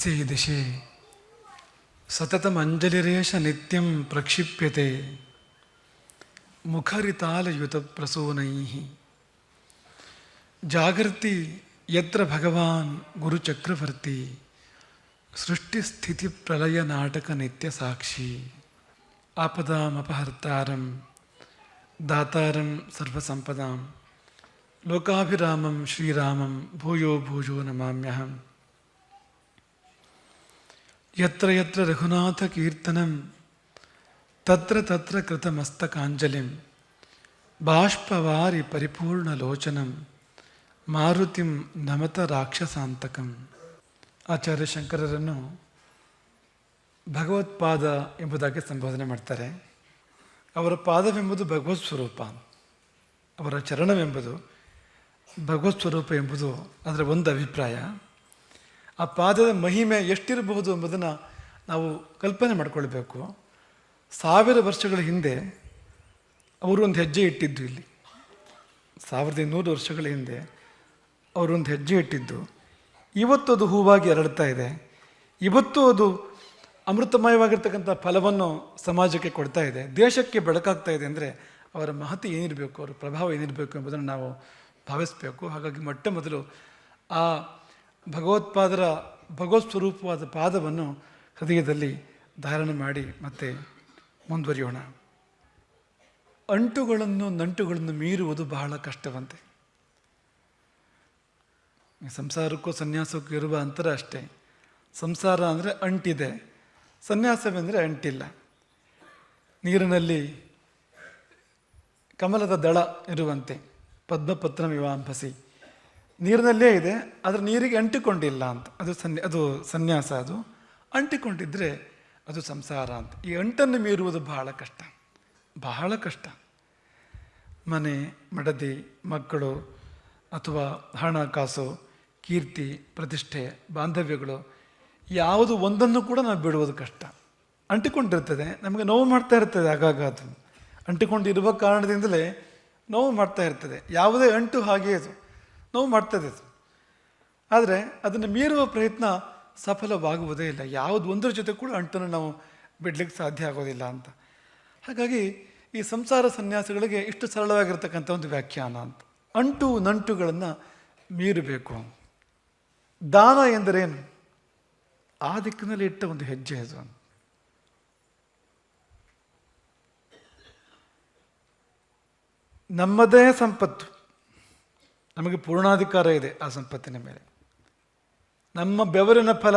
అస్తి దిశి సతతమంజలిరేష నిత్యం ప్రక్షిప్యతే. ముఖరితాలయుత ప్రసూనై జాగర్తి ఎత్ర భగవాన్ గురుచక్రవర్తి. సృష్టిస్థితి ప్రళయ నాటక నిత్య సాక్షి ఆపదామపహర్తారం. దాతారం సర్వసంపదాం. లోకాభిరామం శ్రీరామం భూయో భూజో నమామ్యహం. ಯತ್ರ ಯತ್ರ ರಘುನಾಥ ಕೀರ್ತನಂ ತತ್ರ ತತ್ರ ಕೃತಮಸ್ತಕಾಂಜಲಿಂ ಬಾಷ್ಪವಾರಿ ಪರಿಪೂರ್ಣಲೋಚನಂ ಮಾರುತಿಂ ನಮತ ರಾಕ್ಷಸಾಂತಕಂ ಆಚಾರ್ಯ ಶಂಕರರನ್ನು ಭಗವತ್ಪಾದ ಎಂಬುದಾಗಿ ಸಂಬೋಧನೆ ಮಾಡ್ತಾರೆ. ಅವರ ಪಾದವೆಂಬುದು ಭಗವತ್ ಸ್ವರೂಪ. ಅವರ ಚರಣವೆಂಬುದು ಭಗವತ್ ಸ್ವರೂಪ ಎಂಬುದು ಅದರ ಒಂದು ಅಭಿಪ್ರಾಯ. ಆ ಪಾದದ ಮಹಿಮೆ ಎಷ್ಟಿರಬಹುದು ಎಂಬುದನ್ನು ನಾವು ಕಲ್ಪನೆ ಮಾಡಿಕೊಳ್ಬೇಕು. ಸಾವಿರ ವರ್ಷಗಳ ಹಿಂದೆ ಅವರು ಒಂದು ಹೆಜ್ಜೆ ಇಟ್ಟಿದ್ದು ಇಲ್ಲಿ. ಸಾವಿರದ ಇನ್ನೂರು ವರ್ಷಗಳ ಹಿಂದೆ ಅವರು ಒಂದು ಹೆಜ್ಜೆ ಇಟ್ಟಿದ್ದು. ಇವತ್ತು ಅದು ಹೂವಾಗಿ ಹರಡ್ತಾ ಇದೆ. ಇವತ್ತು ಅದು ಅಮೃತಮಯವಾಗಿರ್ತಕ್ಕಂಥ ಫಲವನ್ನು ಸಮಾಜಕ್ಕೆ ಕೊಡ್ತಾ ಇದೆ. ದೇಶಕ್ಕೆ ಬೆಳಕಾಗ್ತಾ ಇದೆ ಅಂದರೆ ಅವರ ಮಹತಿ ಏನಿರಬೇಕು, ಅವರ ಪ್ರಭಾವ ಏನಿರಬೇಕು ಎಂಬುದನ್ನು ನಾವು ಭಾವಿಸಬೇಕು. ಹಾಗಾಗಿ ಮೊಟ್ಟ ಮೊದಲು ಆ ಭಗವತ್ಪಾದರ ಭಗವತ್ ಸ್ವರೂಪವಾದ ಪಾದವನ್ನು ಹೃದಯದಲ್ಲಿ ಧಾರಣೆ ಮಾಡಿ ಮತ್ತೆ ಮುಂದುವರಿಯೋಣ. ಅಂಟುಗಳನ್ನು ನಂಟುಗಳನ್ನು ಮೀರುವುದು ಬಹಳ ಕಷ್ಟವಂತೆ. ಸಂಸಾರಕ್ಕೂ ಸನ್ಯಾಸಕ್ಕೂ ಇರುವ ಅಂತರ ಅಷ್ಟೇ. ಸಂಸಾರ ಅಂದರೆ ಅಂಟಿದೆ. ಸನ್ಯಾಸವೆಂದರೆ ಅಂಟಿಲ್ಲ. ನೀರಿನಲ್ಲಿ ಕಮಲದ ದಳ ಇರುವಂತೆ. ಪದ್ಮಪತ್ರ ವಿವಾಂಭಸಿ. ನೀರಿನಲ್ಲೇ ಇದೆ, ಆದರೆ ನೀರಿಗೆ ಅಂಟಿಕೊಂಡಿಲ್ಲ ಅಂತ. ಅದು ಸನ್ಯ ಅದು ಸನ್ಯಾಸ ಅದು. ಅಂಟಿಕೊಂಡಿದ್ದರೆ ಅದು ಸಂಸಾರ ಅಂತ. ಈ ಅಂಟನ್ನು ಮೀರುವುದು ಬಹಳ ಕಷ್ಟ. ಬಹಳ ಕಷ್ಟ. ಮನೆ, ಮಡದಿ, ಮಕ್ಕಳು, ಅಥವಾ ಹಣ, ಕಾಸು, ಕೀರ್ತಿ, ಪ್ರತಿಷ್ಠೆ, ಬಾಂಧವ್ಯಗಳು, ಯಾವುದು ಒಂದನ್ನು ಕೂಡ ನಾವು ಬಿಡುವುದು ಕಷ್ಟ. ಅಂಟಿಕೊಂಡಿರ್ತದೆ, ನಮಗೆ ನೋವು ಮಾಡ್ತಾ ಇರ್ತದೆ ಆಗಾಗ ಅದು. ಅಂಟಿಕೊಂಡಿರುವ ಕಾರಣದಿಂದಲೇ ನೋವು ಮಾಡ್ತಾ ಇರ್ತದೆ. ಯಾವುದೇ ಅಂಟು ಹಾಗೆ ಅದು. ನೋವು ಮಾಡ್ತದೆ ಆದರೆ ಅದನ್ನು ಮೀರುವ ಪ್ರಯತ್ನ ಸಫಲವಾಗುವುದೇ ಇಲ್ಲ. ಯಾವುದು ಒಂದರ ಜೊತೆ ಕೂಡ ಅಂಟನ್ನು ನಾವು ಬಿಡ್ಲಿಕ್ಕೆ ಸಾಧ್ಯ ಆಗೋದಿಲ್ಲ ಅಂತ. ಹಾಗಾಗಿ ಈ ಸಂಸಾರ ಸನ್ಯಾಸಗಳಿಗೆ ಇಷ್ಟು ಸರಳವಾಗಿರ್ತಕ್ಕಂಥ ಒಂದು ವ್ಯಾಖ್ಯಾನ ಅಂತ. ಅಂಟು ನಂಟುಗಳನ್ನು ಮೀರಬೇಕು. ದಾನ ಎಂದರೇನು? ಆ ದಿಕ್ಕಿನಲ್ಲಿ ಇಟ್ಟ ಒಂದು ಹೆಜ್ಜೆ ಅದು. ನಮ್ಮದೇ ಸಂಪತ್ತು. ನಮಗೆ ಪೂರ್ಣಾಧಿಕಾರ ಇದೆ ಆ ಸಂಪತ್ತಿನ ಮೇಲೆ. ನಮ್ಮ ಬೆವರಿನ ಫಲ,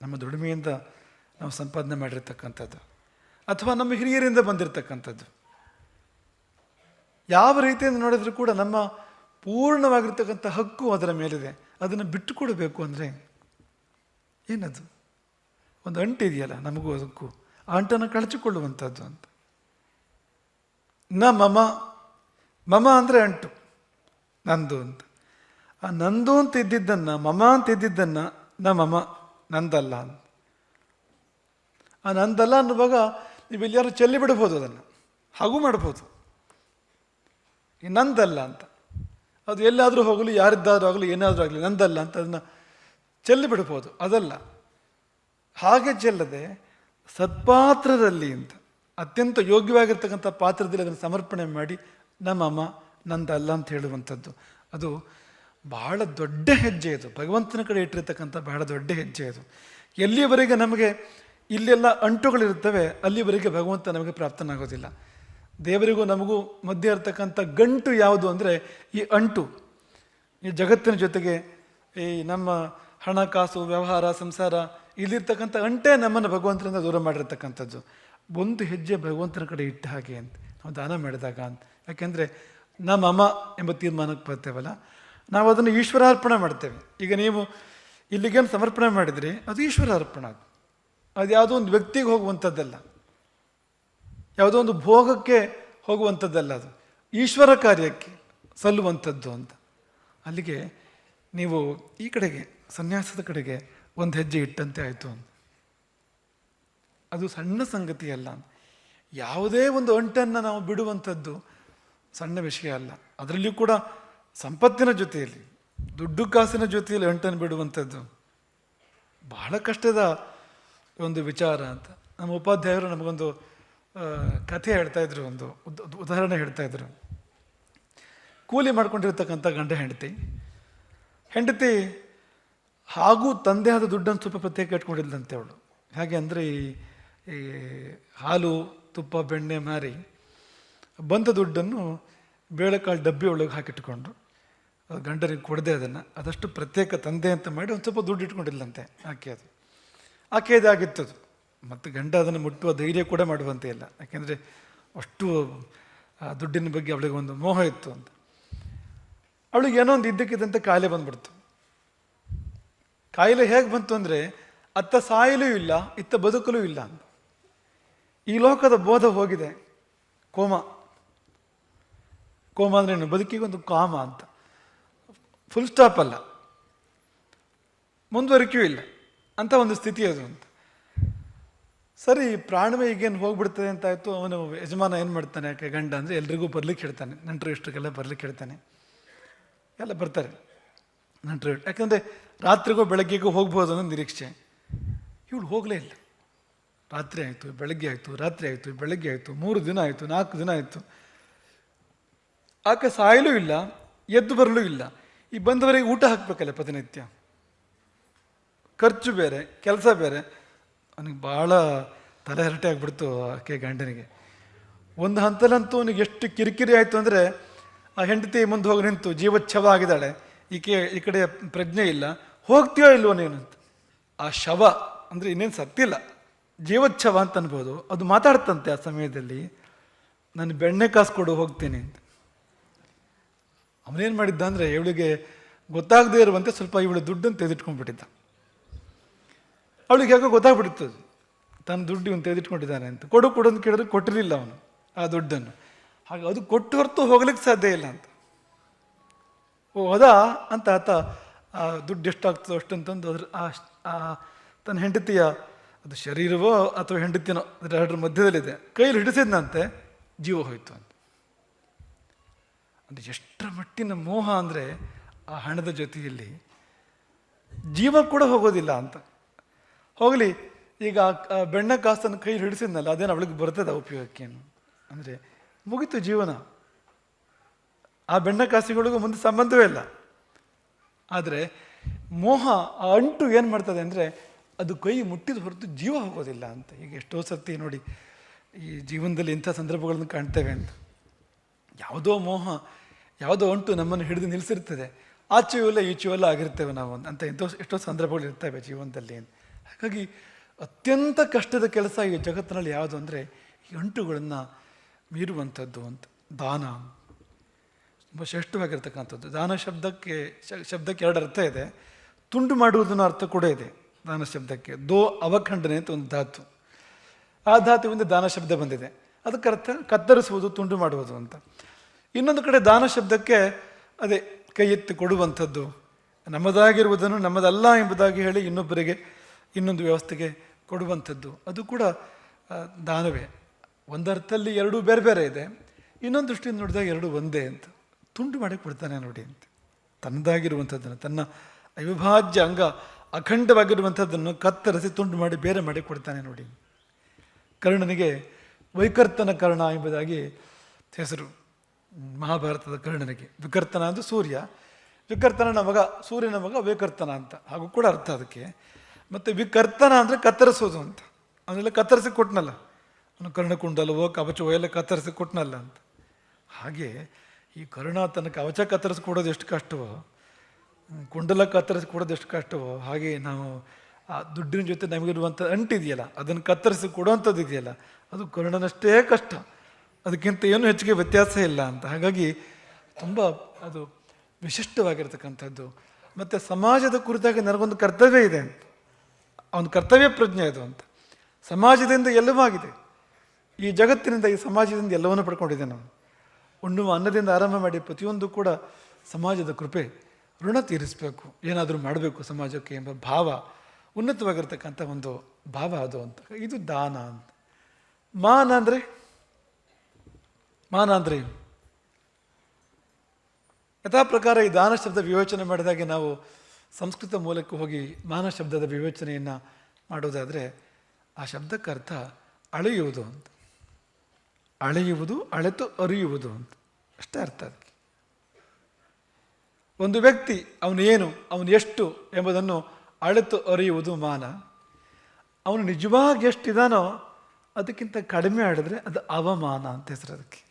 ನಮ್ಮ ದುಡಿಮೆಯಿಂದ ನಾವು ಸಂಪಾದನೆ ಮಾಡಿರ್ತಕ್ಕಂಥದ್ದು, ಅಥವಾ ನಮ್ಮ ಹಿರಿಯರಿಂದ ಬಂದಿರತಕ್ಕಂಥದ್ದು, ಯಾವ ರೀತಿಯಿಂದ ನೋಡಿದ್ರೂ ಕೂಡ ನಮ್ಮ ಪೂರ್ಣವಾಗಿರ್ತಕ್ಕಂಥ ಹಕ್ಕು ಅದರ ಮೇಲಿದೆ. ಅದನ್ನು ಬಿಟ್ಟುಕೊಡಬೇಕು ಅಂದರೆ ಏನದು? ಒಂದು ಅಂಟಿದೆಯಲ್ಲ ನಮಗೂ ಅದಕ್ಕೂ. ಆ ಅಂಟನ್ನು ಕಳಚಿಕೊಳ್ಳುವಂಥದ್ದು ಅಂತ. ನ ಮಮ ಮಮ ಅಂದರೆ ಅಂಟು. ನಂದು ಅಂತ. ಆ ನಂದು ಅಂತ ಇದ್ದಿದ್ದನ್ನು, ಮಮ ಅಂತ ಇದ್ದಿದ್ದನ್ನು, ನ ಮಮ, ನಂದಲ್ಲ ಅಂತ. ಆ ನಂದಲ್ಲ ಅನ್ನುವಾಗ ನೀವು ಎಲ್ಲಿಯಾರು ಚೆಲ್ಲಿ ಬಿಡ್ಬೋದು ಅದನ್ನು. ಹಾಗೂ ಮಾಡ್ಬೋದು. ಈ ನಂದಲ್ಲ ಅಂತ. ಅದು ಎಲ್ಲಾದರೂ ಹೋಗಲಿ, ಯಾರಿದ್ದಾದರೂ ಆಗಲಿ, ಏನಾದರೂ ಆಗಲಿ, ನಂದಲ್ಲ ಅಂತ ಅದನ್ನು ಚೆಲ್ಲಿ ಬಿಡ್ಬೋದು. ಅದಲ್ಲ. ಹಾಗೆ ಚೆಲ್ಲದೆ ಸತ್ಪಾತ್ರದಲ್ಲಿ ಅಂತ, ಅತ್ಯಂತ ಯೋಗ್ಯವಾಗಿರ್ತಕ್ಕಂಥ ಪಾತ್ರದಲ್ಲಿ ಅದನ್ನು ಸಮರ್ಪಣೆ ಮಾಡಿ ನಮ್ಮಮ್ಮ ನಂದಲ್ಲ ಅಂತ ಹೇಳುವಂಥದ್ದು. ಅದು ಬಹಳ ದೊಡ್ಡ ಹೆಜ್ಜೆ ಇದು ಭಗವಂತನ ಕಡೆ ಇಟ್ಟಿರ್ತಕ್ಕಂಥ ಬಹಳ ದೊಡ್ಡ ಹೆಜ್ಜೆ ಅದು. ಎಲ್ಲಿಯವರೆಗೆ ನಮಗೆ ಇಲ್ಲೆಲ್ಲ ಅಂಟುಗಳಿರ್ತವೆ ಅಲ್ಲಿವರೆಗೆ ಭಗವಂತ ನಮಗೆ ಪ್ರಾಪ್ತನಾಗೋದಿಲ್ಲ. ದೇವರಿಗೂ ನಮಗೂ ಮಧ್ಯೆ ಇರತಕ್ಕಂಥ ಗಂಟು ಯಾವುದು ಅಂದರೆ ಈ ಅಂಟು. ಈ ಜಗತ್ತಿನ ಜೊತೆಗೆ ಈ ನಮ್ಮ ಹಣಕಾಸು ವ್ಯವಹಾರ, ಸಂಸಾರ, ಇಲ್ಲಿರ್ತಕ್ಕಂಥ ಅಂಟೇ ನಮ್ಮನ್ನು ಭಗವಂತನಿಂದ ದೂರ ಮಾಡಿರ್ತಕ್ಕಂಥದ್ದು. ಒಂದು ಹೆಜ್ಜೆ ಭಗವಂತನ ಕಡೆ ಇಟ್ಟ ಹಾಗೆ ಅಂತ ನಾವು ದಾನ ಮಾಡಿದಾಗ ಅಂತ. ಯಾಕೆಂದರೆ ನಮ್ಮ ಅಮ್ಮ ಎಂಬ ತೀರ್ಮಾನಕ್ಕೆ ಬರ್ತೇವಲ್ಲ, ನಾವು ಅದನ್ನು ಈಶ್ವರಾರ್ಪಣೆ ಮಾಡ್ತೇವೆ. ಈಗ ನೀವು ಇಲ್ಲಿಗೇನು ಸಮರ್ಪಣೆ ಮಾಡಿದ್ರಿ ಅದು ಈಶ್ವರ ಅರ್ಪಣೆ ಅದು. ಅದು ಯಾವುದೋ ಒಂದು ವ್ಯಕ್ತಿಗೆ ಹೋಗುವಂಥದ್ದಲ್ಲ. ಯಾವುದೋ ಒಂದು ಭೋಗಕ್ಕೆ ಹೋಗುವಂಥದ್ದಲ್ಲ ಅದು. ಈಶ್ವರ ಕಾರ್ಯಕ್ಕೆ ಸಲ್ಲುವಂಥದ್ದು ಅಂತ. ಅಲ್ಲಿಗೆ ನೀವು ಈ ಕಡೆಗೆ, ಸನ್ಯಾಸದ ಕಡೆಗೆ ಒಂದು ಹೆಜ್ಜೆ ಇಟ್ಟಂತೆ ಆಯಿತು ಅಂತ. ಅದು ಸಣ್ಣ ಸಂಗತಿ ಅಲ್ಲ. ಯಾವುದೇ ಒಂದು ಅಂಟನ್ನು ನಾವು ಬಿಡುವಂಥದ್ದು ಸಣ್ಣ ವಿಷಯ ಅಲ್ಲ. ಅದರಲ್ಲಿಯೂ ಕೂಡ ಸಂಪತ್ತಿನ ಜೊತೆಯಲ್ಲಿ, ದುಡ್ಡು ಕಾಸಿನ ಜೊತೆಯಲ್ಲಿ ಅಂಟನ್ನು ಬಿಡುವಂಥದ್ದು ಬಹಳ ಕಷ್ಟದ ಒಂದು ವಿಚಾರ ಅಂತ. ನಮ್ಮ ಉಪಾಧ್ಯಾಯರು ನಮಗೊಂದು ಕಥೆ ಹೇಳ್ತಾ ಇದ್ರು, ಒಂದು ಉದ್- ಉದ್- ಉದಾಹರಣೆ ಹೇಳ್ತಾ ಇದ್ರು. ಕೂಲಿ ಮಾಡ್ಕೊಂಡಿರ್ತಕ್ಕಂಥ ಗಂಡ ಹೆಂಡತಿ. ಹೆಂಡತಿ ಹಾಗೂ ತಂದೆ ಆದ ದುಡ್ಡನ್ನು ಸ್ವಲ್ಪ ಪ್ರತ್ಯೇಕ ಇಟ್ಕೊಂಡಿದ್ದಂತೆ ಅವಳು. ಹಾಗೆ ಅಂದರೆ ಈ ಈ ಹಾಲು, ತುಪ್ಪ, ಬೆಣ್ಣೆ ಮಾರಿ ಬಂದ ದುಡ್ಡನ್ನು ಬೇಳೆಕಾಳು ಡಬ್ಬಿ ಒಳಗೆ ಹಾಕಿಟ್ಕೊಂಡ್ರು. ಅದು ಗಂಡನಿಗೆ ಕೊಡದೆ ಅದನ್ನು. ಅದಷ್ಟು ಪ್ರತ್ಯೇಕ ತಂದೆ ಅಂತ ಮಾಡಿ ಒಂದು ಸ್ವಲ್ಪ ದುಡ್ಡು ಇಟ್ಕೊಂಡಿಲ್ಲಂತೆ ಆಕೆ ಅದು. ಆಕೆಯದಾಗಿತ್ತು ಅದು. ಮತ್ತು ಗಂಡ ಅದನ್ನು ಮುಟ್ಟುವ ಧೈರ್ಯ ಕೂಡ ಮಾಡುವಂತೆ ಇಲ್ಲ. ಯಾಕೆಂದರೆ ಅಷ್ಟು ದುಡ್ಡಿನ ಬಗ್ಗೆ ಅವಳಿಗೆ ಒಂದು ಮೋಹ ಇತ್ತು ಅಂತ. ಅವಳಿಗೆ ಏನೋ ಒಂದು ಇದ್ದಕ್ಕಿದ್ದಂತೆ ಕಾಯಿಲೆ ಬಂದ್ಬಿಡ್ತು. ಕಾಯಿಲೆ ಹೇಗೆ ಬಂತು ಅಂದರೆ, ಅತ್ತ ಸಾಯಲೂ ಇಲ್ಲ, ಇತ್ತ ಬದುಕಲೂ ಇಲ್ಲ ಅಂತ. ಈ ಲೋಕದ ಬೋಧ ಹೋಗಿದೆ. ಕೋಮ. ಕೋಮ ಅಂದರೆ ಏನು? ಬದುಕಿಗೊಂದು ಕಾಮ ಅಂತ. ಫುಲ್ ಸ್ಟಾಪ್ ಅಲ್ಲ. ಮುಂದುವರಿಕೆಯೂ ಇಲ್ಲ. ಅಂತ ಒಂದು ಸ್ಥಿತಿ ಅದು ಅಂತ. ಸರಿ ಪ್ರಾಣವೇ ಈಗೇನು ಹೋಗ್ಬಿಡ್ತದೆ ಅಂತ ಆಯಿತು, ಅವನು ಯಜಮಾನ ಏನು ಮಾಡ್ತಾನೆ? ಯಾಕೆ ಗಂಡ ಅಂದರೆ ಎಲ್ರಿಗೂ ಬರ್ಲಿಕ್ಕೆ ಹೇಳ್ತಾನೆ. ನಂಟರು ಇಷ್ಟಕ್ಕೆಲ್ಲ ಬರ್ಲಿಕ್ಕೆ ಹೇಳ್ತಾನೆ. ಎಲ್ಲ ಬರ್ತಾರೆ. ನೆಂಟರು ಯಾಕಂದರೆ ರಾತ್ರಿಗೂ ಬೆಳಗ್ಗೆಗೂ ಹೋಗ್ಬೋದು ಅನ್ನೋ ನಿರೀಕ್ಷೆ. ಇವಳು ಹೋಗಲೇ ಇಲ್ಲ. ರಾತ್ರಿ ಆಯಿತು, ಬೆಳಗ್ಗೆ ಆಯಿತು, ರಾತ್ರಿ ಆಯಿತು, ಬೆಳಗ್ಗೆ ಆಯಿತು, ಮೂರು ದಿನ ಆಯಿತು, ನಾಲ್ಕು ದಿನ ಆಯಿತು. ಆಕೆ ಸಾಯಲೂ ಇಲ್ಲ, ಎದ್ದು ಬರಲೂ ಇಲ್ಲ. ಈ ಬಂದವರಿಗೆ ಊಟ ಹಾಕಬೇಕಲ್ಲ ಪ್ರತಿನಿತ್ಯ. ಖರ್ಚು ಬೇರೆ, ಕೆಲಸ ಬೇರೆ. ಅವನಿಗೆ ಭಾಳ ತಲೆ ಹರಟೆ ಆಗಿಬಿಡ್ತು ಆಕೆ ಗಂಡನಿಗೆ. ಒಂದು ಹಂತಲಂತೂ ಅವನಿಗೆ ಎಷ್ಟು ಕಿರಿಕಿರಿ ಆಯಿತು ಅಂದರೆ, ಆ ಹೆಂಡತಿ ಮುಂದೆ ಹೋಗಿ ನಿಂತು ಜೀವಚ್ಛವ ಆಗಿದ್ದಾಳೆ. ಈಕೆ ಈ ಕಡೆ ಪ್ರಜ್ಞೆ ಇಲ್ಲ. ಹೋಗ್ತೀಯೋ ಇಲ್ವೋ ನೀನು ಅಂತ. ಆ ಶವ ಅಂದರೆ ಇನ್ನೇನು ಸತ್ತಿಲ್ಲ. ಜೀವಚ್ಛವ ಅಂತ ಅನ್ಬೋದು. ಅದು ಮಾತಾಡ್ತಂತೆ ಆ ಸಮಯದಲ್ಲಿ. ನಾನು ಬೆಣ್ಣೆ ಕಾಸು ಕೊಡು, ಹೋಗ್ತೀನಿ ಅಂತ. ಅವನೇನು ಮಾಡಿದ್ದ ಅಂದರೆ ಇವಳಿಗೆ ಗೊತ್ತಾಗದೇ ಇರುವಂತೆ ಸ್ವಲ್ಪ ಇವಳು ದುಡ್ಡನ್ನು ತೆಗೆದಿಟ್ಕೊಂಡ್ಬಿಟ್ಟಿದ್ದ. ಅವಳಿಗೆ ಯಾಕೋ ಗೊತ್ತಾಗ್ಬಿಟ್ಟಿತ್ತು ಅದು. ತನ್ನ ದುಡ್ಡು ಇವನು ತೆಗೆದಿಟ್ಕೊಂಡಿದ್ದಾನೆ ಅಂತ. ಕೊಡು ಕೊಡು ಅಂತ ಕೇಳಿದ್ರೆ ಕೊಟ್ಟಿರಲಿಲ್ಲ ಅವನು ಆ ದುಡ್ಡನ್ನು. ಹಾಗೆ ಅದು ಕೊಟ್ಟು ಹೊರತು ಹೋಗ್ಲಿಕ್ಕೆ ಸಾಧ್ಯ ಇಲ್ಲ ಅಂತ. ಓ ಹೋದ ಅಂತ ಆತ, ಆ ದುಡ್ಡು ಎಷ್ಟಾಗ್ತದೋ ಅಷ್ಟಂತಂದು ಅದ್ರ ಆ, ತನ್ನ ಹೆಂಡತಿಯ ಅದು ಶರೀರವೋ ಅಥವಾ ಹೆಂಡತಿನೋ ಎರಡರ ಮಧ್ಯದಲ್ಲಿದೆ. ಕೈಲಿ ಹಿಡಿಸಿದ್ನಂತೆ, ಜೀವ ಹೋಯಿತು ಅಂತ. ಅಂದರೆ ಎಷ್ಟರ ಮಟ್ಟಿನ ಮೋಹ ಅಂದರೆ ಆ ಹಣದ ಜೊತೆಯಲ್ಲಿ ಜೀವ ಕೂಡ ಹೋಗೋದಿಲ್ಲ ಅಂತ. ಹೋಗಲಿ, ಈಗ ಬೆಣ್ಣೆ ಕಾಸನ್ನು ಕೈಲಿ ಹಿಡಿಸಿದ್ನಲ್ಲ, ಅದೇನು ಅವಳಿಗೆ ಬರ್ತದೆ ಉಪಯೋಗಕ್ಕೇನು? ಅಂದರೆ ಮುಗೀತು ಜೀವನ. ಆ ಬೆಣ್ಣ ಕಾಸಿಗಳಿಗೂ ಮುಂದೆ ಸಂಬಂಧವೇ ಇಲ್ಲ. ಆದರೆ ಮೋಹ ಆ ಅಂಟು ಏನು ಮಾಡ್ತದೆ ಅಂದರೆ ಅದು ಕೈ ಮುಟ್ಟಿದ ಹೊರತು ಜೀವ ಹೋಗೋದಿಲ್ಲ ಅಂತ. ಈಗ ಎಷ್ಟೋ ಸರ್ತಿ ನೋಡಿ ಈ ಜೀವನದಲ್ಲಿ ಇಂಥ ಸಂದರ್ಭಗಳನ್ನು ಕಾಣ್ತೇವೆ ಅಂತ. ಯಾವುದೋ ಮೋಹ, ಯಾವುದೋ ಅಂಟು ನಮ್ಮನ್ನು ಹಿಡಿದು ನಿಲ್ಲಿಸಿರ್ತದೆ. ಆಚೆಯೂ ಇಲ್ಲ, ಈಚೆಯೂ ಎಲ್ಲ ಆಗಿರ್ತೇವೆ ನಾವು ಅಂತ. ಎಂತ ಎಷ್ಟೋ ಸಂದರ್ಭಗಳು ಇರ್ತವೆ ಜೀವನದಲ್ಲಿ ಹಾಗಾಗಿ ಅತ್ಯಂತ ಕಷ್ಟದ ಕೆಲಸ ಈ ಜಗತ್ತಿನಲ್ಲಿ ಯಾವುದು ಅಂದರೆ ಈ ಅಂಟುಗಳನ್ನು ಮೀರುವಂಥದ್ದು ಅಂತ. ದಾನ. ತುಂಬ ಶ್ರೇಷ್ಠವಾಗಿರ್ತಕ್ಕಂಥದ್ದು. ದಾನ ಶಬ್ದಕ್ಕೆ ಶಬ್ದಕ್ಕೆ ಎರಡು ಅರ್ಥ ಇದೆ. ತುಂಡು ಮಾಡುವುದನ್ನು ಅರ್ಥ ಕೂಡ ಇದೆ. ದಾನ ಶಬ್ದಕ್ಕೆ. ದೋ ಅವಖಂಡನೆ ಅಂತ ಒಂದು ಧಾತು. ಆ ಧಾತುವಿಂದ ದಾನ ಶಬ್ದ ಬಂದಿದೆ. ಅದಕ್ಕೆ ಅರ್ಥ ಕತ್ತರಿಸುವುದು, ತುಂಡು ಮಾಡುವುದು ಅಂತ. ಇನ್ನೊಂದು ಕಡೆ ದಾನ ಶಬ್ದಕ್ಕೆ ಅದೇ ಕೈ ಎತ್ತಿ ಕೊಡುವಂಥದ್ದು. ನಮ್ಮದಾಗಿರುವುದನ್ನು ನಮ್ಮದಲ್ಲ ಎಂಬುದಾಗಿ ಹೇಳಿ ಇನ್ನೊಬ್ಬರಿಗೆ ಇನ್ನೊಂದು ವ್ಯವಸ್ಥೆಗೆ ಕೊಡುವಂಥದ್ದು. ಅದು ಕೂಡ ದಾನವೇ. ಒಂದರ್ಥದಲ್ಲಿ ಎರಡೂ ಬೇರೆ ಬೇರೆ ಇದೆ. ಇನ್ನೊಂದು ದೃಷ್ಟಿಯಿಂದ ನೋಡಿದಾಗ ಎರಡೂ ಒಂದೇ ಅಂತ. ತುಂಡು ಮಾಡಿ ಕೊಡ್ತಾನೆ ನೋಡಿ ಅಂತ. ತನ್ನದಾಗಿರುವಂಥದ್ದನ್ನು, ತನ್ನ ಅವಿಭಾಜ್ಯ ಅಂಗ ಅಖಂಡವಾಗಿರುವಂಥದ್ದನ್ನು ಕತ್ತರಿಸಿ ತುಂಡು ಮಾಡಿ ಬೇರೆ ಮಾಡಿ ಕೊಡ್ತಾನೆ ನೋಡಿ. ಕರ್ಣನಿಗೆ ವೈಕರ್ತನ ಕರ್ಣ ಎಂಬುದಾಗಿ ಹೆಸರು. ಮಹಾಭಾರತದ ಕರ್ಣನಿಗೆ. ವಿಕರ್ತನ ಅಂದರೆ ಸೂರ್ಯ. ವಿಕರ್ತನ ಮಗ, ಸೂರ್ಯನ ಮಗ ವೈಕರ್ತನ ಅಂತ. ಹಾಗೂ ಕೂಡ ಅರ್ಥ ಅದಕ್ಕೆ. ಮತ್ತು ವಿಕರ್ತನ ಅಂದರೆ ಕತ್ತರಿಸೋದು ಅಂತ. ಅವನೆಲ್ಲ ಕತ್ತರಿಸಿ ಕೊಟ್ನಲ್ಲ. ಅವನು ಕರ್ಣಕುಂಡಲ್ವೋ ಕವಚವೋ ಎಲ್ಲ ಕತ್ತರಿಸಿ ಕೊಟ್ನಲ್ಲ ಅಂತ. ಹಾಗೆ ಈ ಕರುಣ ತನ್ನ ಕವಚ ಕತ್ತರಿಸಿ ಕೊಡೋದು ಎಷ್ಟು ಕಷ್ಟವೋ. ಕುಂಡಲ ಕತ್ತರಿಸಿ ಕೊಡೋದು ಎಷ್ಟು ಕಷ್ಟವೋ, ಹಾಗೆ ನಾವು ಆ ದುಡ್ಡಿನ ಜೊತೆ ನಮಗಿರುವಂಥ ಅಂಟಿದೆಯಲ್ಲ, ಅದನ್ನು ಕತ್ತರಿಸಿ ಕೊಡುವಂಥದ್ದು ಇದೆಯಲ್ಲ, ಅದು ಕರುಣನಷ್ಟೇ ಕಷ್ಟ. ಅದಕ್ಕಿಂತ ಏನು ಹೆಚ್ಚಿಗೆ ವ್ಯತ್ಯಾಸ ಇಲ್ಲ ಅಂತ. ಹಾಗಾಗಿ ತುಂಬ ಅದು ವಿಶಿಷ್ಟವಾಗಿರ್ತಕ್ಕಂಥದ್ದು. ಮತ್ತು ಸಮಾಜದ ಕುರಿತಾಗಿ ನನಗೊಂದು ಕರ್ತವ್ಯ ಇದೆ ಅಂತ. ಅವನ ಕರ್ತವ್ಯ ಪ್ರಜ್ಞೆ ಅದು ಅಂತ. ಸಮಾಜದಿಂದ ಎಲ್ಲವೂ ಆಗಿದೆ. ಈ ಜಗತ್ತಿನಿಂದ, ಈ ಸಮಾಜದಿಂದ ಎಲ್ಲವನ್ನೂ ಪಡ್ಕೊಂಡಿದ್ದೆ ನಾವು ಉಣ್ಣುವ ಅನ್ನದಿಂದ ಆರಂಭ ಮಾಡಿ ಪ್ರತಿಯೊಂದು ಕೂಡ ಸಮಾಜದ ಕೃಪೆ. ಋಣ ತೀರಿಸಬೇಕು, ಏನಾದರೂ ಮಾಡಬೇಕು ಸಮಾಜಕ್ಕೆ ಎಂಬ ಭಾವ, ಉನ್ನತವಾಗಿರ್ತಕ್ಕಂಥ ಒಂದು ಭಾವ ಅದು ಅಂತ. ಇದು ದಾನ ಅಂತ. ಮಾನ ಅಂದರೆ? ಮಾನ ಅಂದರೆ ಯಥಾ ಪ್ರಕಾರ ಈ ದಾನ ಶಬ್ದ ವಿವೇಚನೆ ಮಾಡಿದಾಗೆ ನಾವು ಸಂಸ್ಕೃತ ಮೂಲಕ್ಕೆ ಹೋಗಿ ಮಾನ ಶಬ್ದದ ವಿವೇಚನೆಯನ್ನು ಮಾಡೋದಾದರೆ ಆ ಶಬ್ದಕ್ಕೆ ಅರ್ಥ ಅಳೆಯುವುದು ಅಂತ. ಅಳೆಯುವುದು, ಅಳೆತು ಅರಿಯುವುದು ಅಂತ. ಅಷ್ಟೇ ಅರ್ಥ ಅದಕ್ಕೆ ಒಂದು ವ್ಯಕ್ತಿ ಅವನು ಏನು, ಅವನು ಎಷ್ಟು ಎಂಬುದನ್ನು ಅಳೆತು ಅರಿಯುವುದು ಮಾನ. ಅವನು ನಿಜವಾಗಿ ಎಷ್ಟಿದಾನೋ ಅದಕ್ಕಿಂತ ಕಡಿಮೆ ಆಡಿದ್ರೆ ಅದು ಅವಮಾನ ಅಂತ ಹೆಸರು ಅದಕ್ಕೆ.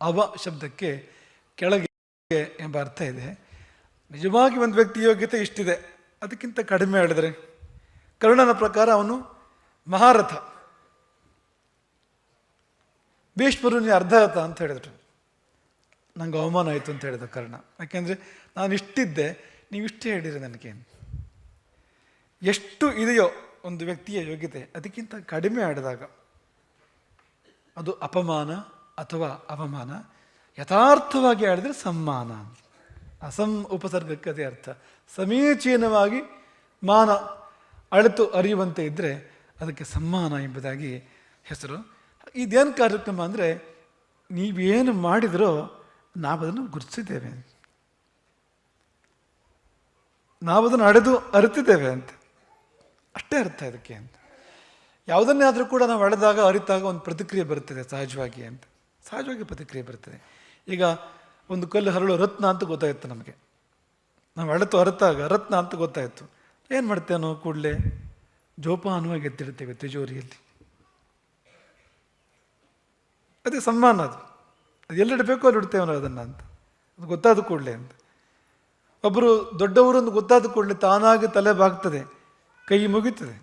ಅವ ಶಬ್ದಕ್ಕೆ ಕೆಳಗೆ ಎಂಬ ಅರ್ಥ ಇದೆ. ನಿಜವಾಗಿ ಒಂದು ವ್ಯಕ್ತಿ ಯೋಗ್ಯತೆ ಇಷ್ಟಿದೆ, ಅದಕ್ಕಿಂತ ಕಡಿಮೆ ಆಡಿದರೆ. ಕರುಣನ ಪ್ರಕಾರ ಅವನು ಮಹಾರಥ. ಭೀಷ್ಮರು ಅರ್ಧರಥ ಅಂತ ಹೇಳಿದ್ರು. ನಂಗೆ ಅವಮಾನ ಆಯಿತು ಅಂತ ಹೇಳಿದ ಕಾರಣ. ಯಾಕೆಂದರೆ ನಾನು ಇಷ್ಟಿದ್ದೆ, ನೀವು ಇಷ್ಟೇ ಹೇಳಿರಿ ನನಗೆ. ಎಷ್ಟು ಇದೆಯೋ ಒಂದು ವ್ಯಕ್ತಿಯ ಯೋಗ್ಯತೆ, ಅದಕ್ಕಿಂತ ಕಡಿಮೆ ಆಡಿದಾಗ ಅದು ಅಪಮಾನ ಅಥವಾ ಅವಮಾನ. ಯಥಾರ್ಥವಾಗಿ ಆಡಿದರೆ ಸಮ್ಮಾನ. ಅಸಂ ಉಪಸರ್ಗಕ್ಕೆ ಅರ್ಥ. ಸಮೀಚೀನವಾಗಿ ಮಾನ ಅಳತು ಅರಿಯುವಂತೆ ಇದ್ದರೆ ಅದಕ್ಕೆ ಸಮ್ಮಾನ ಎಂಬುದಾಗಿ ಹೆಸರು. ಇದೇನು ಕಾರ್ಯಕ್ರಮ ಅಂದರೆ ನೀವೇನು ಮಾಡಿದ್ರೋ ನಾವದನ್ನು ಗುರುತಿಸಿದ್ದೇವೆ ನಾವದನ್ನು ಅಡೆದು ಅರಿತಿದ್ದೇವೆ ಅಂತ. ಅಷ್ಟೇ ಅರ್ಥ ಇದಕ್ಕೆ ಅಂತ. ಯಾವುದನ್ನೇ ಆದರೂ ಕೂಡ ನಾವು ಅಳೆದಾಗ, ಅರಿತಾಗ ಒಂದು ಪ್ರತಿಕ್ರಿಯೆ ಬರ್ತದೆ ಸಹಜವಾಗಿ ಅಂತ. ಸಹಜವಾಗಿ ಪ್ರತಿಕ್ರಿಯೆ ಬರ್ತದೆ ಈಗ ಒಂದು ಕಲ್ಲು ಹರಳು ರತ್ನ ಅಂತ ಗೊತ್ತಾಯಿತು ನಮಗೆ. ನಾವು ಅಳೆತು ಅರಿತಾಗ ರತ್ನ ಅಂತ ಗೊತ್ತಾಯಿತು. ಏನು ಮಾಡ್ತೇವೆ ನಾವು ಕೂಡಲೇ? ಜೋಪಾನವಾಗಿ ಎತ್ತಿಡ್ತೇವೆ ತಿಜೋರಿಯಲ್ಲಿ. ಅದೇ ಸಮ್ಮಾನ ಅದು. ಎಲ್ಲಿಡಬೇಕು ಅಲ್ಲಿ ಇಡ್ತೇವೆ ನಾವು ಅದನ್ನು ಅಂತ. ಅದು ಗೊತ್ತಾದ ಕೂಡಲೇ ಅಂತ. ಒಬ್ಬರು ದೊಡ್ಡವರೊಂದು ಗೊತ್ತಾದ ಕೂಡಲೇ ತಾನಾಗಿ ತಲೆ ಬಾಗ್ತದೆ, ಕೈ ಮುಗಿತದೆ.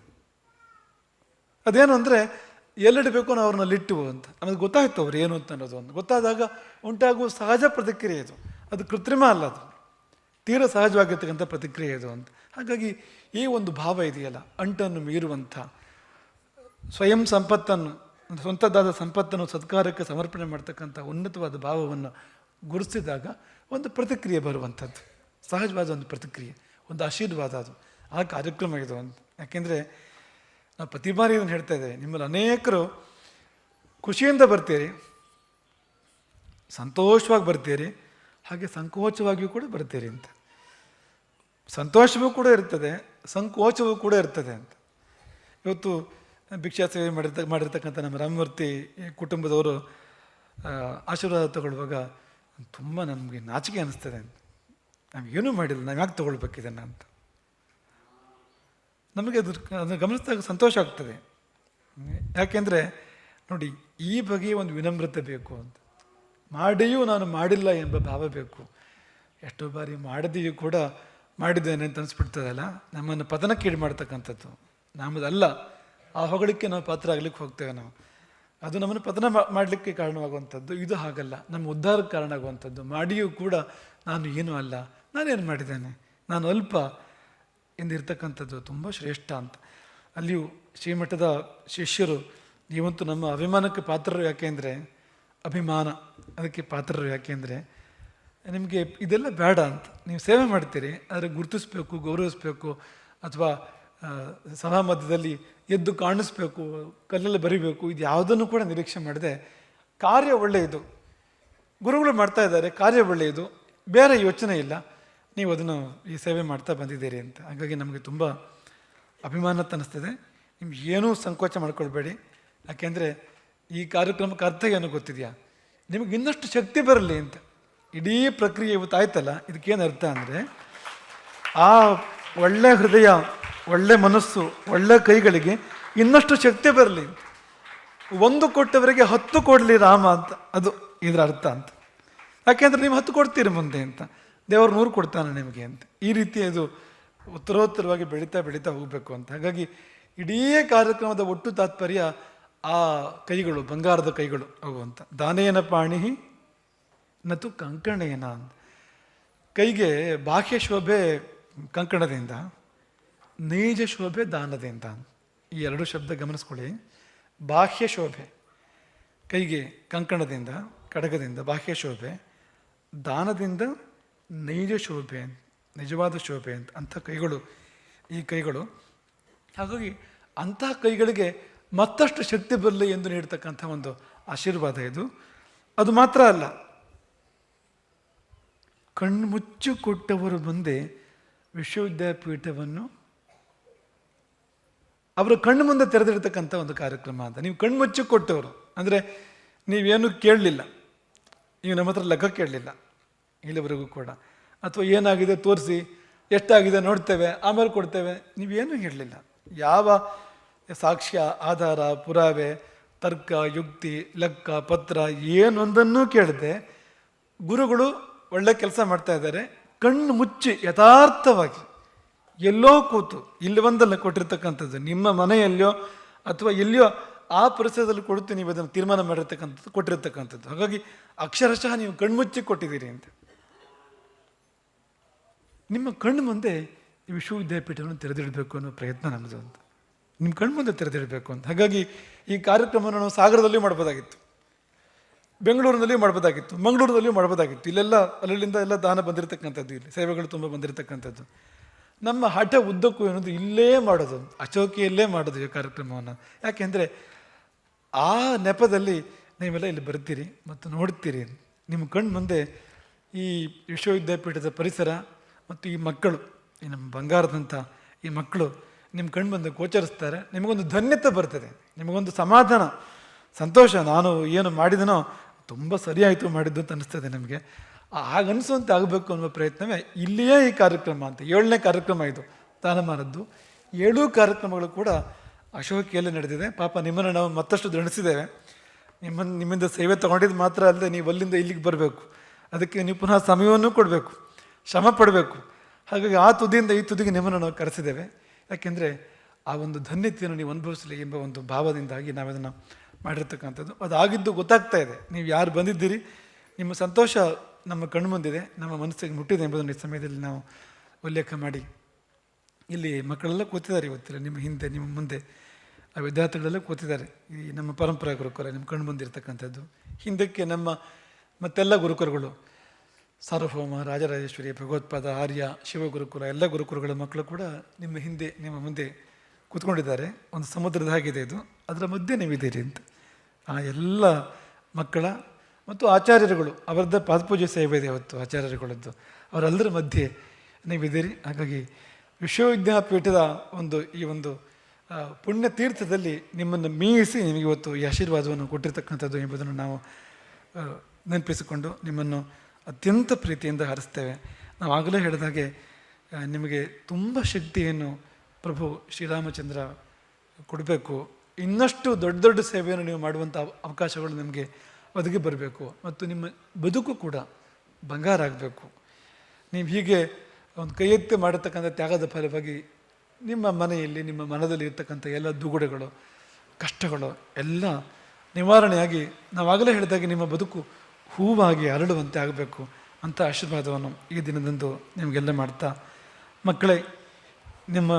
ಅದೇನು ಅಂದರೆ ಎಲ್ಲಿಡಬೇಕು ನಾವು ಅವ್ರನ್ನ ಲಿಟ್ಟುವು ಅಂತ. ನಮಗೆ ಗೊತ್ತಾಯ್ತು ಅವ್ರು ಏನು ಅಂತ ಅನ್ನೋದು ಒಂದು. ಗೊತ್ತಾದಾಗ ಉಂಟಾಗುವ ಸಹಜ ಪ್ರತಿಕ್ರಿಯೆ ಇದು. ಅದು ಕೃತ್ರಿಮ ಅಲ್ಲ ಅದು. ತೀರ ಸಹಜವಾಗಿರ್ತಕ್ಕಂಥ ಪ್ರತಿಕ್ರಿಯೆ ಇದು ಅಂತ. ಹಾಗಾಗಿ ಈ ಒಂದು ಭಾವ ಇದೆಯಲ್ಲ, ಅಂಟನ್ನು ಮೀರುವಂಥ ಸ್ವಯಂ ಸಂಪತ್ತನ್ನು ಸ್ವಂತದ್ದಾದ ಸಂಪತ್ತನ್ನು ಸತ್ಕಾರಕ್ಕೆ ಸಮರ್ಪಣೆ ಮಾಡ್ತಕ್ಕಂಥ ಉನ್ನತವಾದ ಭಾವವನ್ನು ಗುರುತಿಸಿದಾಗ ಒಂದು ಪ್ರತಿಕ್ರಿಯೆ ಬರುವಂಥದ್ದು. ಸಹಜವಾದ ಒಂದು ಪ್ರತಿಕ್ರಿಯೆ, ಒಂದು ಆಶೀರ್ವಾದ ಅದು. ಆ ಕಾರ್ಯಕ್ರಮ ಇದು ಅಂತ. ಯಾಕೆಂದರೆ ನಾವು ಪ್ರತಿ ಬಾರಿ ಇದನ್ನು ಹೇಳ್ತಾ ಇದ್ದೇವೆ, ನಿಮ್ಮಲ್ಲಿ ಅನೇಕರು ಖುಷಿಯಿಂದ ಬರ್ತೀರಿ, ಸಂತೋಷವಾಗಿ ಬರ್ತೀರಿ, ಹಾಗೆ ಸಂಕೋಚವಾಗಿಯೂ ಕೂಡ ಬರ್ತೀರಿ ಅಂತ. ಸಂತೋಷವೂ ಕೂಡ ಇರ್ತದೆ, ಸಂಕೋಚವೂ ಕೂಡ ಇರ್ತದೆ ಅಂತ. ಇವತ್ತು ಭಿಕ್ಷಾ ಸೇವೆ ಮಾಡಿರ್ತ, ಮಾಡಿರ್ತಕ್ಕಂಥ ನಮ್ಮ ರಾಮಮೂರ್ತಿ ಕುಟುಂಬದವರು ಆಶೀರ್ವಾದ ತಗೊಳ್ಳುವಾಗ ತುಂಬ ನಮಗೆ ನಾಚಿಕೆ ಅನ್ನಿಸ್ತದೆ ಅಂತ ನಾವೇನೂ ಮಾಡಿಲ್ಲ, ನಾವು ಯಾಕೆ ತೊಗೊಳ್ಬೇಕಿದನ್ನು ಅಂತ. ನಮಗೆ ಅದು ಅದನ್ನು ಗಮನಿಸಿದಾಗ ಸಂತೋಷ ಆಗ್ತದೆ. ಯಾಕೆಂದರೆ, ನೋಡಿ, ಈ ಬಗೆಯ ಒಂದು ವಿನಮ್ರತೆ ಬೇಕು ಅಂತ. ಮಾಡಿಯೂ ನಾನು ಮಾಡಿಲ್ಲ ಎಂಬ ಭಾವ ಬೇಕು. ಎಷ್ಟೋ ಬಾರಿ ಮಾಡಿದೆಯೂ ಕೂಡ ಮಾಡಿದ್ದೇನೆ ಅಂತ ಅನಿಸ್ಬಿಡ್ತದಲ್ಲ? ನಮ್ಮನ್ನು ಪತನಕ್ಕೀಡು ಮಾಡ್ತಕ್ಕಂಥದ್ದು. ನಮ್ಮದಲ್ಲ. ಆ ಹೊಗಳಿಕೆ ನಾವು ಪಾತ್ರ ಆಗ್ಲಿಕ್ಕೆ ಹೋಗ್ತೇವೆ ನಾವು. ಅದು ನಮ್ಮನ್ನು ಪತನ ಮಾಡಲಿಕ್ಕೆ ಕಾರಣವಾಗುವಂಥದ್ದು. ಇದು ಹಾಗಲ್ಲ. ನಮ್ಮ ಉದ್ಧಾರಕ್ಕೆ ಕಾರಣ ಆಗುವಂಥದ್ದು ಮಾಡಿಯೂ ಕೂಡ ನಾನು ಏನೂ ಅಲ್ಲ. ನಾನೇನು ಮಾಡಿದ್ದೇನೆ? ನಾನು ಅಲ್ಪ ಎಂದಿರ್ತಕ್ಕಂಥದ್ದು ತುಂಬ ಶ್ರೇಷ್ಠ ಅಂತ. ಅಲ್ಲಿಯೂ ಶ್ರೀಮಠದ ಶಿಷ್ಯರು, ನೀವಂತೂ ನಮ್ಮ ಅಭಿಮಾನಕ್ಕೆ ಪಾತ್ರರು ಯಾಕೆಂದರೆ ಅಭಿಮಾನ, ಅದಕ್ಕೆ ಪಾತ್ರರು ಯಾಕೆಂದರೆ ನಿಮಗೆ ಇದೆಲ್ಲ ಬೇಡ ಅಂತ. ನೀವು ಸೇವೆ ಮಾಡ್ತೀರಿ, ಆದರೆ ಗುರುತಿಸ್ಬೇಕು, ಗೌರವಿಸ್ಬೇಕು, ಅಥವಾ ಸಭಾ ಮಧ್ಯದಲ್ಲಿ ಎದ್ದು ಕಾಣಿಸ್ಬೇಕು, ಕಲ್ಲಲ್ಲಿ ಬರಿಬೇಕು, ಇದು ಯಾವುದನ್ನು ಕೂಡ ನಿರೀಕ್ಷೆ ಮಾಡದೆ ಕಾರ್ಯ ಒಳ್ಳೆಯದು. ಗುರುಗಳು ಮಾಡ್ತಾ ಇದ್ದಾರೆ, ಕಾರ್ಯ ಒಳ್ಳೆಯದು. ಬೇರೆ ಯೋಚನೆ ಇಲ್ಲ. ನೀವು ಅದನ್ನು ಈ ಸೇವೆ ಮಾಡ್ತಾ ಬಂದಿದ್ದೀರಿ ಅಂತ. ಹಾಗಾಗಿ ನಮಗೆ ತುಂಬ ಅಭಿಮಾನ ಅನ್ನಿಸ್ತದೆ ನಿಮ್ಗೆ ಏನೂ ಸಂಕೋಚ ಮಾಡ್ಕೊಳ್ಬೇಡಿ. ಯಾಕೆಂದರೆ ಈ ಕಾರ್ಯಕ್ರಮಕ್ಕೆ ಅರ್ಥ ಏನು ಗೊತ್ತಿದೆಯಾ? ನಿಮಗೆ ಇನ್ನಷ್ಟು ಶಕ್ತಿ ಬರಲಿ ಅಂತ. ಇಡೀ ಪ್ರಕ್ರಿಯೆ ಇವತ್ತಾಯ್ತಲ್ಲ ಇದಕ್ಕೇನು ಅರ್ಥ ಅಂದರೆ ಆ ಒಳ್ಳೆ ಹೃದಯ, ಒಳ್ಳೆ ಮನಸ್ಸು, ಒಳ್ಳೆ ಕೈಗಳಿಗೆ ಇನ್ನಷ್ಟು ಶಕ್ತಿ ಬರಲಿ. ಒಂದು ಕೊಟ್ಟವರಿಗೆ ಹತ್ತು ಕೊಡಲಿ ರಾಮ ಅಂತ, ಅದು ಇದರ ಅರ್ಥ ಅಂತ. ಯಾಕೆಂದ್ರೆ ನೀವು ಹತ್ತು ಕೊಡ್ತೀರಿ ಮುಂದೆ ಅಂತ. ದೇವರು ನೂರು ಕೊಡ್ತಾನೆ ನಿಮಗೆ ಅಂತ. ಈ ರೀತಿ ಇದು ಉತ್ತರೋತ್ತರವಾಗಿ ಬೆಳೀತಾ ಬೆಳೀತಾ ಹೋಗಬೇಕು ಅಂತ. ಹಾಗಾಗಿ ಇಡೀ ಕಾರ್ಯಕ್ರಮದ ಒಟ್ಟು ತಾತ್ಪರ್ಯ ಆ ಕೈಗಳು, ಬಂಗಾರದ ಕೈಗಳು ಅವು ಅಂತ. ದಾನೇನ ಪಾಣಿ ನತು ಕಂಕಣೇನ ಅಂತ. ಕೈಗೆ ಬಾಹ್ಯ ಶೋಭೆ ಕಂಕಣದಿಂದ, ನೈಜ ಶೋಭೆ, ದಾನದಿಂದ. ಈ ಎರಡು ಶಬ್ದ ಗಮನಿಸ್ಕೊಳ್ಳಿ. ಬಾಹ್ಯ ಶೋಭೆ, ಕೈಗೆ ಕಂಕಣದಿಂದ, ಕಡಗದಿಂದ ಬಾಹ್ಯ ಶೋಭೆ, ದಾನದಿಂದ ನೈಜ ಶೋಭೆ, ನಿಜವಾದ ಶೋಭೆ ಅಂತ ಅಂಥ ಕೈಗಳು, ಈ ಕೈಗಳು. ಹಾಗಾಗಿ ಅಂತಹ ಕೈಗಳಿಗೆ ಮತ್ತಷ್ಟು ಶಕ್ತಿ ಬರಲಿ ಎಂದು ನೀಡತಕ್ಕಂಥ ಒಂದು ಆಶೀರ್ವಾದ ಇದು. ಅದು ಮಾತ್ರ ಅಲ್ಲ, ಕಣ್ಮುಚ್ಚು ಕೊಟ್ಟವರು ಮುಂದೆ ವಿಶ್ವವಿದ್ಯಾಪೀಠವನ್ನು ಅವರ ಕಣ್ಣು ಮುಂದೆ ತೆರೆದಿರ್ತಕ್ಕಂಥ ಒಂದು ಕಾರ್ಯಕ್ರಮ ಅಂತ. ನೀವು ಕಣ್ಣು ಮುಚ್ಚಿ ಕೊಟ್ಟವರು. ಅಂದರೆ ನೀವೇನು ಕೇಳಲಿಲ್ಲ. ನೀವು ನಮ್ಮ ಹತ್ರ ಲೆಕ್ಕ ಕೇಳಲಿಲ್ಲ. ಇಲ್ಲಿವರೆಗೂ ಕೂಡ. ಅಥವಾ ಏನಾಗಿದೆ ತೋರಿಸಿ. ಎಷ್ಟಾಗಿದೆ ನೋಡ್ತೇವೆ. ಆಮೇಲೆ ಕೊಡ್ತೇವೆ. ನೀವೇನು ಹೇಳಲಿಲ್ಲ. ಯಾವ ಸಾಕ್ಷ್ಯ, ಆಧಾರ, ಪುರಾವೆ, ತರ್ಕ, ಯುಕ್ತಿ, ಲೆಕ್ಕ, ಪತ್ರ, ಏನೊಂದನ್ನೂ ಕೇಳದೆ ಗುರುಗಳು ಒಳ್ಳೆ ಕೆಲಸ ಮಾಡ್ತಾ ಇದ್ದಾರೆ. ಕಣ್ಣು ಮುಚ್ಚಿ ಯಥಾರ್ಥವಾಗಿ ಎಲ್ಲೋ ಕೂತು, ಇಲ್ಲಿ ಒಂದಲ್ಲ ಕೊಟ್ಟಿರ್ತಕ್ಕಂಥದ್ದು, ನಿಮ್ಮ ಮನೆಯಲ್ಲಿಯೋ ಅಥವಾ ಎಲ್ಲಿಯೋ ಆ ಪರಿಸರದಲ್ಲಿ ಕೊಡುತ್ತೆ ನೀವು ಅದನ್ನು ತೀರ್ಮಾನ ಮಾಡಿರ್ತಕ್ಕಂಥದ್ದು, ಕೊಟ್ಟಿರ್ತಕ್ಕಂಥದ್ದು. ಹಾಗಾಗಿ ಅಕ್ಷರಶಃ ನೀವು ಕಣ್ಣು ಮುಚ್ಚಿ ಕೊಟ್ಟಿದ್ದೀರಿ ಅಂತ. ನಿಮ್ಮ ಕಣ್ಣು ಮುಂದೆ ವಿಶ್ವವಿದ್ಯಾಪೀಠವನ್ನು ತೆರೆದಿಡಬೇಕು ಅನ್ನೋ ಪ್ರಯತ್ನ ನಮ್ಮದು ಅಂತ. ನಿಮ್ಮ ಕಣ್ಣು ಮುಂದೆ ತೆರೆದಿಡಬೇಕು ಅಂತ. ಹಾಗಾಗಿ ಈ ಕಾರ್ಯಕ್ರಮವನ್ನು ನಾವು ಸಾಗರದಲ್ಲಿ ಮಾಡ್ಬೋದಾಗಿತ್ತು ಬೆಂಗಳೂರಿನಲ್ಲಿ ಮಾಡ್ಬೋದಾಗಿತ್ತು ಮಂಗಳೂರಿನಲ್ಲಿಯೂ ಮಾಡ್ಬೋದಾಗಿತ್ತು ಇಲ್ಲೆಲ್ಲ, ಅಲ್ಲಿಂದ ಎಲ್ಲ ದಾನ ಬಂದಿರತಕ್ಕಂಥದ್ದು ಇಲ್ಲಿ, ಸೇವೆಗಳು ತುಂಬ ಬಂದಿರತಕ್ಕಂಥದ್ದು. ನಮ್ಮ ಹಠ ಉದ್ದಕ್ಕೂ ಏನದು ಇಲ್ಲೇ ಮಾಡೋದು, ಅಚೋಕಿಯಲ್ಲೇ ಮಾಡೋದು ಈ ಕಾರ್ಯಕ್ರಮವನ್ನು. ಯಾಕೆಂದರೆ ಆ ನೆಪದಲ್ಲಿ ನೀವೆಲ್ಲ ಇಲ್ಲಿ ಬರ್ತೀರಿ ಮತ್ತು ನೋಡ್ತೀರಿ. ನಿಮ್ಮ ಕಣ್ಣು ಮುಂದೆ ಈ ವಿಶ್ವವಿದ್ಯಾಪೀಠದ ಪರಿಸರ ಮತ್ತು ಈ ಮಕ್ಕಳು, ಈ ನಮ್ಮ ಬಂಗಾರದಂಥ ಈ ಮಕ್ಕಳು ನಿಮ್ಮ ಕಣ್ಣು ಮುಂದೆ ಗೋಚರಿಸ್ತಾರೆ. ನಿಮಗೊಂದು ಧನ್ಯತೆ ಬರ್ತದೆ, ನಿಮಗೊಂದು ಸಮಾಧಾನ, ಸಂತೋಷ. ನಾನು ಏನು ಮಾಡಿದನೋ ತುಂಬ ಸರಿಯಾಯಿತು ಮಾಡಿದ್ದು ಅಂತ ಅನಿಸ್ತದೆ ನಮಗೆ. ಆಗನಿಸುವಂತೆ ಆಗಬೇಕು ಅನ್ನೋ ಪ್ರಯತ್ನವೇ ಇಲ್ಲಿಯೇ ಈ ಕಾರ್ಯಕ್ರಮ ಅಂತ. ಏಳನೇ ಕಾರ್ಯಕ್ರಮ ಇದು, ತಾನಮಾನದ್ದು. ಏಳು ಕಾರ್ಯಕ್ರಮಗಳು ಕೂಡ ಅಶೋಕಿಯಲ್ಲಿ ನಡೆದಿದೆ. ಪಾಪ ನಿಮ್ಮನ್ನು ನಾವು ಮತ್ತಷ್ಟು ದೃಢಿಸಿದ್ದೇವೆ ನಿಮ್ಮನ್ನು ನಿಮ್ಮಿಂದ ಸೇವೆ ತಗೊಂಡಿದ್ದು ಮಾತ್ರ ಅಲ್ಲದೆ ನೀವು ಅಲ್ಲಿಂದ ಇಲ್ಲಿಗೆ ಬರಬೇಕು. ಅದಕ್ಕೆ ನೀವು ಪುನಃ ಸಮಯವನ್ನು ಕೊಡಬೇಕು, ಶ್ರಮ ಪಡಬೇಕು. ಹಾಗಾಗಿ ಆ ತುದಿಯಿಂದ ಈ ತುದಿಗೆ ನಿಮ್ಮನ್ನು ನಾವು ಕರೆಸಿದ್ದೇವೆ. ಯಾಕೆಂದರೆ ಆ ಒಂದು ಧನ್ಯತೆಯನ್ನು ನೀವು ಅನುಭವಿಸಲಿ ಎಂಬ ಒಂದು ಭಾವದಿಂದಾಗಿ ನಾವದನ್ನು ಮಾಡಿರ್ತಕ್ಕಂಥದ್ದು. ಅದಾಗಿದ್ದು ಗೊತ್ತಾಗ್ತಾ ಇದೆ. ನೀವು ಯಾರು ಬಂದಿದ್ದೀರಿ, ನಿಮ್ಮ ಸಂತೋಷ ನಮ್ಮ ಕಣ್ಣು ಮುಂದಿದೆ, ನಮ್ಮ ಮನಸ್ಸಿಗೆ ಮುಟ್ಟಿದೆ ಎಂಬುದನ್ನು ಈ ಸಮಯದಲ್ಲಿ ನಾವು ಉಲ್ಲೇಖ ಮಾಡಿ. ಇಲ್ಲಿ ಮಕ್ಕಳೆಲ್ಲ ಕೂತಿದ್ದಾರೆ ಇವತ್ತಿಲ್ಲ, ನಿಮ್ಮ ಹಿಂದೆ, ನಿಮ್ಮ ಮುಂದೆ. ಆ ವಿದ್ಯಾರ್ಥಿಗಳೆಲ್ಲ ಕೂತಿದ್ದಾರೆ. ಈ ನಮ್ಮ ಪರಂಪರಾ ಗುರುಕುಲ, ನಿಮ್ಮ ಕಣ್ಣು ಮುಂದಿರ್ತಕ್ಕಂಥದ್ದು. ಹಿಂದಕ್ಕೆ ನಮ್ಮ ಮತ್ತೆಲ್ಲ ಗುರುಕುಲಗಳು. ಸಾರ್ವಭೌಮ, ರಾಜರಾಜೇಶ್ವರಿ, ಭಗವತ್ಪಾದ, ಆರ್ಯ, ಶಿವಗುರುಕುಲ, ಎಲ್ಲ ಗುರುಕುಲಗಳ ಮಕ್ಕಳು ಕೂಡ ನಿಮ್ಮ ಹಿಂದೆ, ನಿಮ್ಮ ಮುಂದೆ ಕೂತ್ಕೊಂಡಿದ್ದಾರೆ. ಒಂದು ಸಮುದ್ರದ ಹಾಗಿದೆ ಇದು ಅದರ ಮಧ್ಯೆ ನೀವಿದ್ದೀರಿ ಅಂತ. ಆ ಎಲ್ಲ ಮಕ್ಕಳ ಮತ್ತು ಆಚಾರ್ಯರುಗಳು, ಅವರದ್ದ ಪಾದಪೂಜೆ ಸೇವೆ ಇದೆ ಅವತ್ತು ಆಚಾರ್ಯರುಗಳದ್ದು. ಅವರೆಲ್ಲರ ಮಧ್ಯೆ ನೀವಿದ್ದೀರಿ ಹಾಗಾಗಿ ವಿಶ್ವವಿದ್ಯಾಪೀಠದ ಒಂದು ಈ ಒಂದು ಪುಣ್ಯ ತೀರ್ಥದಲ್ಲಿ ನಿಮ್ಮನ್ನು ಮೀಸಿ ನಿಮಗೆ ಇವತ್ತು ಈ ಆಶೀರ್ವಾದವನ್ನು ಕೊಟ್ಟಿರ್ತಕ್ಕಂಥದ್ದು ಎಂಬುದನ್ನು ನಾವು ನೆನಪಿಸಿಕೊಂಡು ನಿಮ್ಮನ್ನು ಅತ್ಯಂತ ಪ್ರೀತಿಯಿಂದ ಹರಿಸ್ತೇವೆ ನಾವು ಆಗಲೇ ಹೇಳಿದಾಗೆ ನಿಮಗೆ ತುಂಬ ಶಕ್ತಿಯನ್ನು ಪ್ರಭು ಶ್ರೀರಾಮಚಂದ್ರ ಕೊಡಬೇಕು. ಇನ್ನಷ್ಟು ದೊಡ್ಡ ದೊಡ್ಡ ಸೇವೆಯನ್ನು ನೀವು ಮಾಡುವಂಥ ಅವಕಾಶಗಳು ನಿಮಗೆ ಒದಗಿ ಬರಬೇಕು. ಮತ್ತು ನಿಮ್ಮ ಬದುಕು ಕೂಡ ಬಂಗಾರ ಆಗಬೇಕು. ನೀವು ಹೀಗೆ ಒಂದು ಕೈ ಎತ್ತಿ ಮಾಡತಕ್ಕಂಥ ತ್ಯಾಗದ ಫಲವಾಗಿ ನಿಮ್ಮ ಮನೆಯಲ್ಲಿ, ನಿಮ್ಮ ಮನದಲ್ಲಿ ಇರ್ತಕ್ಕಂಥ ಎಲ್ಲ ದುಗುಡಗಳು, ಕಷ್ಟಗಳು ಎಲ್ಲ ನಿವಾರಣೆಯಾಗಿ ನಾವಾಗಲೇ ಹೇಳಿದಾಗ ನಿಮ್ಮ ಬದುಕು ಹೂವಾಗಿ ಅರಳುವಂತೆ ಆಗಬೇಕು ಅಂತ ಆಶೀರ್ವಾದವನ್ನು ಈ ದಿನದಂದು ನಿಮಗೆಲ್ಲ ಮಾಡ್ತಾ ಮಕ್ಕಳೇ ನಿಮ್ಮ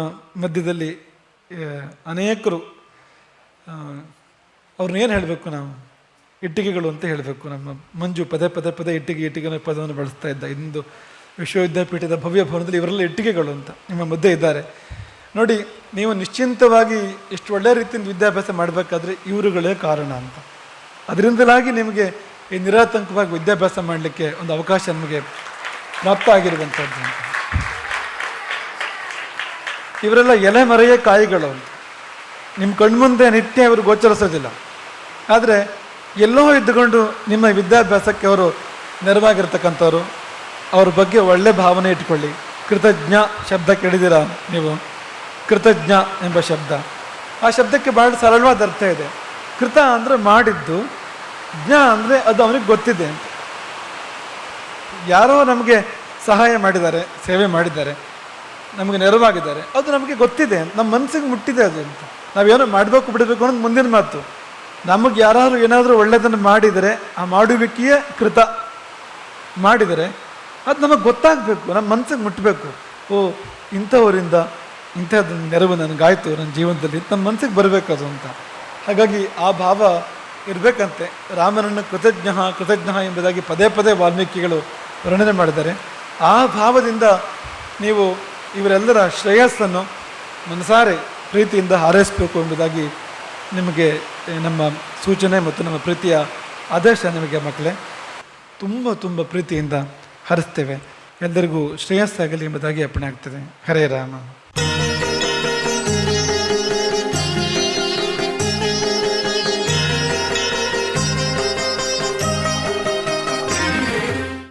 ಮಧ್ಯದಲ್ಲಿ ಅನೇಕರು ಅವ್ರನ್ನೇನು ಹೇಳಬೇಕು ನಾವು? ಇಟ್ಟಿಗೆಗಳು ಅಂತ ಹೇಳಬೇಕು. ನಮ್ಮ ಮಂಜು ಪದೇ ಪದೇ ಪದೇ ಇಟ್ಟಿಗೆ ಇಟ್ಟಿಗೆ ಪದವನ್ನು ಬಳಸ್ತಾ ಇದ್ದ. ಇಂದು ವಿಶ್ವವಿದ್ಯಾಪೀಠದ ಭವ್ಯ ಭವನದಲ್ಲಿ ಇವರೆಲ್ಲ ಇಟ್ಟಿಗೆಗಳು ಅಂತ ನಿಮ್ಮ ಮಧ್ಯೆ ಇದ್ದಾರೆ. ನೋಡಿ, ನೀವು ನಿಶ್ಚಿಂತವಾಗಿ ಎಷ್ಟು ಒಳ್ಳೆಯ ರೀತಿಯಿಂದ ವಿದ್ಯಾಭ್ಯಾಸ ಮಾಡಬೇಕಾದ್ರೆ ಇವರುಗಳೇ ಕಾರಣ ಅಂತ. ಅದರಿಂದಲಾಗಿ ನಿಮಗೆ ಈ ನಿರಾತಂಕವಾಗಿ ವಿದ್ಯಾಭ್ಯಾಸ ಮಾಡಲಿಕ್ಕೆ ಒಂದು ಅವಕಾಶ ನಮಗೆ ಪ್ರಾಪ್ತ ಆಗಿರುವಂಥದ್ದು ಅಂತ. ಇವರೆಲ್ಲ ಎಲೆ ಮರೆಯ ಕಾಯಿಗಳು. ನಿಮ್ಮ ಕಣ್ಮುಂದೆ ನಿತ್ಯ ಅವರು ಗೋಚರಿಸೋದಿಲ್ಲ. ಆದರೆ ಎಲ್ಲೋ ಇದ್ದುಕೊಂಡು ನಿಮ್ಮ ವಿದ್ಯಾಭ್ಯಾಸಕ್ಕೆ ಅವರು ನೆರವಾಗಿರ್ತಕ್ಕಂಥವ್ರು, ಅವ್ರ ಬಗ್ಗೆ ಒಳ್ಳೆ ಭಾವನೆ ಇಟ್ಕೊಳ್ಳಿ. ಕೃತಜ್ಞ ಶಬ್ದ ಕೇಳಿದ್ದೀರಾ ನೀವು? ಕೃತಜ್ಞ ಎಂಬ ಶಬ್ದ. ಆ ಶಬ್ದಕ್ಕೆ ಭಾಳ ಸರಳವಾದ ಅರ್ಥ ಇದೆ. ಕೃತ ಅಂದರೆ ಮಾಡಿದ್ದು, ಜ್ಞ ಅಂದರೆ ಅದು ಅವನಿಗೆ ಗೊತ್ತಿದೆ ಅಂತ. ಯಾರೋ ನಮಗೆ ಸಹಾಯ ಮಾಡಿದ್ದಾರೆ, ಸೇವೆ ಮಾಡಿದ್ದಾರೆ. ನಮಗೆ ನೆರವಾಗಿದ್ದಾರೆ. ಅದು ನಮಗೆ ಗೊತ್ತಿದೆ. ನಮ್ಮ ಮನಸ್ಸಿಗೆ ಮುಟ್ಟಿದೆ ಅದು ಅಂತ. ನಾವೇನೋ ಮಾಡಬೇಕು ಬಿಡಬೇಕು ಅನ್ನೋದು ಮುಂದಿನ ಮಾತು. ನಮಗೆ ಯಾರಾದರೂ ಏನಾದರೂ ಒಳ್ಳೆಯದನ್ನು ಮಾಡಿದರೆ ಆ ಮಾಡುವಿಕೆಯೇ ಕೃತ. ಮಾಡಿದರೆ ಅದು ನಮಗೆ ಗೊತ್ತಾಗಬೇಕು. ನಮ್ಮ ಮನಸ್ಸಿಗೆ ಮುಟ್ಟಬೇಕು ಓ, ಇಂಥವರಿಂದ ಇಂಥದ್ದು ನೆರವು ನನಗಾಯಿತು ನನ್ನ ಜೀವನದಲ್ಲಿ ನಮ್ಮ ಮನಸ್ಸಿಗೆ ಅದು ಅಂತ. ಹಾಗಾಗಿ ಆ ಭಾವ ಇರಬೇಕಂತೆ. ರಾಮನನ್ನು ಕೃತಜ್ಞ ಕೃತಜ್ಞ ಎಂಬುದಾಗಿ ಪದೇ ಪದೇ ವಾಲ್ಮೀಕಿಗಳು ವರ್ಣನೆ ಮಾಡಿದ್ದಾರೆ. ಆ ಭಾವದಿಂದ ನೀವು ಇವರೆಲ್ಲರ ಶ್ರೇಯಸ್ಸನ್ನು ಮನಸಾರೆ ಪ್ರೀತಿಯಿಂದ ಹಾರೈಸಬೇಕು ಎಂಬುದಾಗಿ ನಿಮಗೆ ನಮ್ಮ ಸೂಚನೆ ಮತ್ತು ನಮ್ಮ ಪ್ರೀತಿಯ ಆದೇಶ ನಿಮಗೆ ಮಕ್ಕಳೇ, ತುಂಬ ತುಂಬ ಪ್ರೀತಿಯಿಂದ ಹರಿಸ್ತೇವೆ. ಎಲ್ಲರಿಗೂ ಶ್ರೇಯಸ್ಸಾಗಲಿ ಎಂಬುದಾಗಿ ಅಪ್ಪಣೆ ಆಗ್ತದೆ. ಹರೇ ರಾಮ.